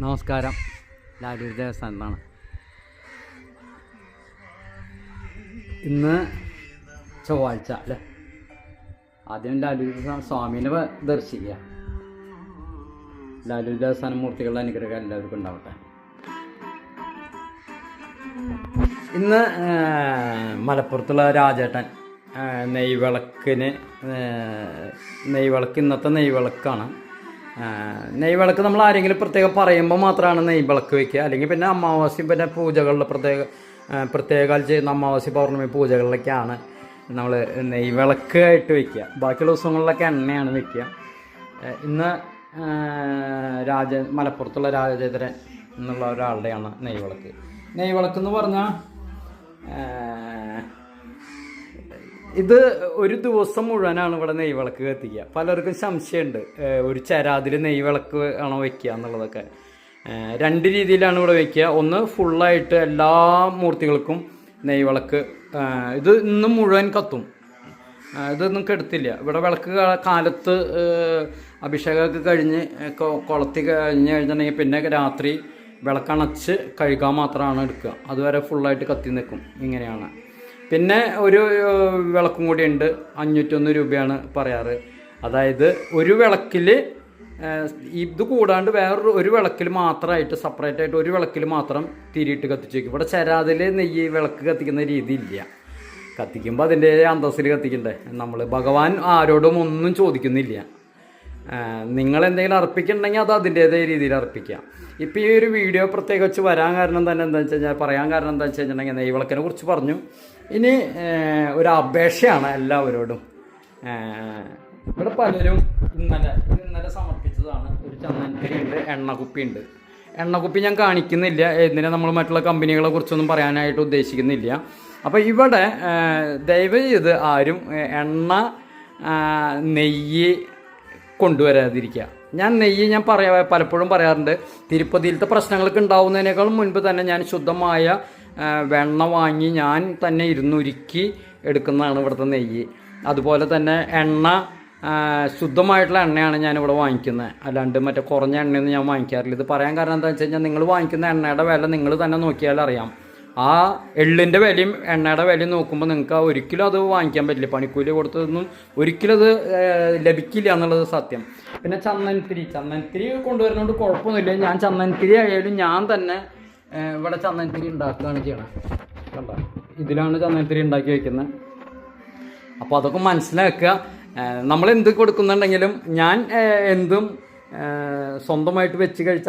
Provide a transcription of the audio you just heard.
നമസ്കാരം. ലാലൂർ ദേവസ്ഥാനത്താണ്. ഇന്ന് ചൊവ്വാഴ്ച അല്ലേ? ആദ്യം ലാലൂർ സ്വാമീനെ ദർശിക്കുക. ലാലൂർ ദേവസ്ഥാന മൂർത്തികളുടെ അനുഗ്രഹം എല്ലാവർക്കും ഉണ്ടാവട്ടെ. ഇന്ന് മലപ്പുറത്തുള്ള രാജേട്ടൻ നെയ്വിളക്കിന് നെയ്വിളക്ക് ഇന്നത്തെ നെയ്വിളക്കാണ്. ആ, നെയ്വിളക്ക് നമ്മൾ ആരെങ്കിലും പ്രത്യേകം പറയുമ്പോൾ മാത്രമാണ് നെയ് വിളക്ക് വയ്ക്കുക. അല്ലെങ്കിൽ പിന്നെ അമാവാസി പിന്നെ പൂജകളിൽ പ്രത്യേക പ്രത്യേകാൽ പ്രത്യേകം ചെയ്യുന്ന അമാവാസി പൗർണമി പൂജകളിലൊക്കെയാണ് നമ്മൾ നെയ് ആയിട്ട് വയ്ക്കുക. ബാക്കിയുള്ള ദിവസങ്ങളിലൊക്കെ എണ്ണയാണ് വയ്ക്കുക. ഇന്ന് രാജ മലപ്പുറത്തുള്ള രാജേന്ദ്രൻ എന്നുള്ള ഒരാളുടെയാണ് നെയ്വിളക്ക്. നെയ്വിളക്ക് എന്ന് പറഞ്ഞാൽ ഇത് ഒരു ദിവസം മുഴുവനാണ് ഇവിടെ നെയ് വിളക്ക് കത്തിക്കുക. പലർക്കും സംശയമുണ്ട് ഒരു ചരാതിൽ നെയ് വിളക്ക് ആണോ വെക്കുക എന്നുള്ളതൊക്കെ. രണ്ട് രീതിയിലാണ് ഇവിടെ വെക്കുക. ഒന്ന് ഫുള്ളായിട്ട് എല്ലാ മൂർത്തികൾക്കും നെയ് വിളക്ക് ഇത് ഇന്നും മുഴുവൻ കത്തും. ഇതൊന്നും കെടുത്തില്ല. ഇവിടെ വിളക്ക് കാലത്ത് അഭിഷേകമൊക്കെ കഴിഞ്ഞ് കൊളത്തി കഴിഞ്ഞ് കഴിഞ്ഞിട്ടുണ്ടെങ്കിൽ പിന്നെ രാത്രി വിളക്കണച്ച് കഴുകാൻ മാത്രമാണ് എടുക്കുക. അതുവരെ ഫുള്ളായിട്ട് കത്തി നിൽക്കും. ഇങ്ങനെയാണ്. പിന്നെ ഒരു വിളക്കും കൂടി ഉണ്ട്. അഞ്ഞൂറ്റൊന്ന് രൂപയാണ് പറയാറ്. അതായത് ഒരു വിളക്കിൽ ഇത് കൂടാണ്ട് വേറൊരു ഒരു വിളക്കിൽ മാത്രമായിട്ട് സെപ്പറേറ്റ് ആയിട്ട് ഒരു വിളക്കിൽ മാത്രം തിരിയിട്ട് കത്തിച്ച് വയ്ക്കും ഇവിടെ ചരാതിൽ നെയ്യ് വിളക്ക് കത്തിക്കുന്ന രീതി ഇല്ല. കത്തിക്കുമ്പോൾ അതിന്റെ അന്തസ്സിൽ കത്തിക്കണ്ടേ? നമ്മൾ ഭഗവാൻ ആരോടും ഒന്നും ചോദിക്കുന്നില്ല. നിങ്ങൾ എന്തെങ്കിലും അർപ്പിക്കുന്നുണ്ടെങ്കിൽ അത് അതിന്റേതായ രീതിയിൽ അർപ്പിക്കാം. ഇപ്പോൾ ഈ ഒരു വീഡിയോ പ്രത്യേകിച്ച് വരാൻ കാരണം തന്നെ എന്താ വെച്ച് കഴിഞ്ഞാൽ പറയാൻ കാരണം എന്താ വെച്ച് കഴിഞ്ഞിട്ടുണ്ടെങ്കിൽ നെയ്വിളക്കിനെ കുറിച്ച് പറഞ്ഞു. ഇനി ഒരു അപേക്ഷയാണ് എല്ലാവരോടും. ഇവിടെ പലരും ഇന്നലെ ഇന്നലെ സമർപ്പിച്ചതാണ്. ഒരു ചന്ദനത്തിരി ഉണ്ട് എണ്ണക്കുപ്പി ഞാൻ കാണിക്കുന്നില്ല. എന്തിനാ നമ്മൾ മറ്റുള്ള കമ്പനികളെ കുറിച്ചൊന്നും പറയാനായിട്ട് ഉദ്ദേശിക്കുന്നില്ല. അപ്പോൾ ഇവിടെ ദയവ് ചെയ്ത് ആരും എണ്ണ നെയ്യ് കൊണ്ടുവരാതിരിക്കുക. ഞാൻ നെയ്യ് ഞാൻ പറയാ പലപ്പോഴും പറയാറുണ്ട്. തിരുപ്പതിയിലത്തെ പ്രശ്നങ്ങളൊക്കെ ഉണ്ടാവുന്നതിനേക്കാൾ മുൻപ് തന്നെ ഞാൻ ശുദ്ധമായ വെണ്ണ വാങ്ങി ഞാൻ തന്നെ ഇരുന്നുരുക്കി എടുക്കുന്നതാണ് ഇവിടുത്തെ നെയ്യ്. അതുപോലെ തന്നെ എണ്ണ ശുദ്ധമായിട്ടുള്ള എണ്ണയാണ് ഞാനിവിടെ വാങ്ങിക്കുന്നത്. അല്ലാണ്ട് മറ്റേ കുറഞ്ഞ എണ്ണയൊന്നും ഞാൻ വാങ്ങിക്കാറില്ല. ഇത് പറയാൻ കാരണം എന്താ വെച്ച് കഴിഞ്ഞാൽ നിങ്ങൾ വാങ്ങിക്കുന്ന എണ്ണയുടെ വില നിങ്ങൾ തന്നെ നോക്കിയാൽ അറിയാം ആ എള്ളിന്റെ വിലയും എണ്ണയുടെ വിലയും നോക്കുമ്പോൾ നിങ്ങൾക്ക് ഒരിക്കലും അത് വാങ്ങിക്കാൻ പറ്റില്ല. പണിക്കൂലി കൊടുത്തതൊന്നും ഒരിക്കലും അത് ലഭിക്കില്ല എന്നുള്ളത് സത്യം. പിന്നെ ചന്ദനത്തിരി. ചന്ദനത്തിരി കൊണ്ടുവരുന്നതുകൊണ്ട് കുഴപ്പമൊന്നുമില്ല ഞാൻ ചന്ദനത്തിരി ആയാലും ഞാൻ തന്നെ ഇവിടെ ചന്ദനത്തിരി ഉണ്ടാക്കുകയാണ് ചെയ്യണം. കണ്ട? ഇതിലാണ് ചന്ദനത്തിരി ഉണ്ടാക്കി വയ്ക്കുന്നത് അപ്പോൾ അതൊക്കെ മനസ്സിലാക്കുക. നമ്മൾ എന്ത് കൊടുക്കുന്നുണ്ടെങ്കിലും ഞാൻ എന്തും സ്വന്തമായിട്ട് വെച്ച് കഴിച്ച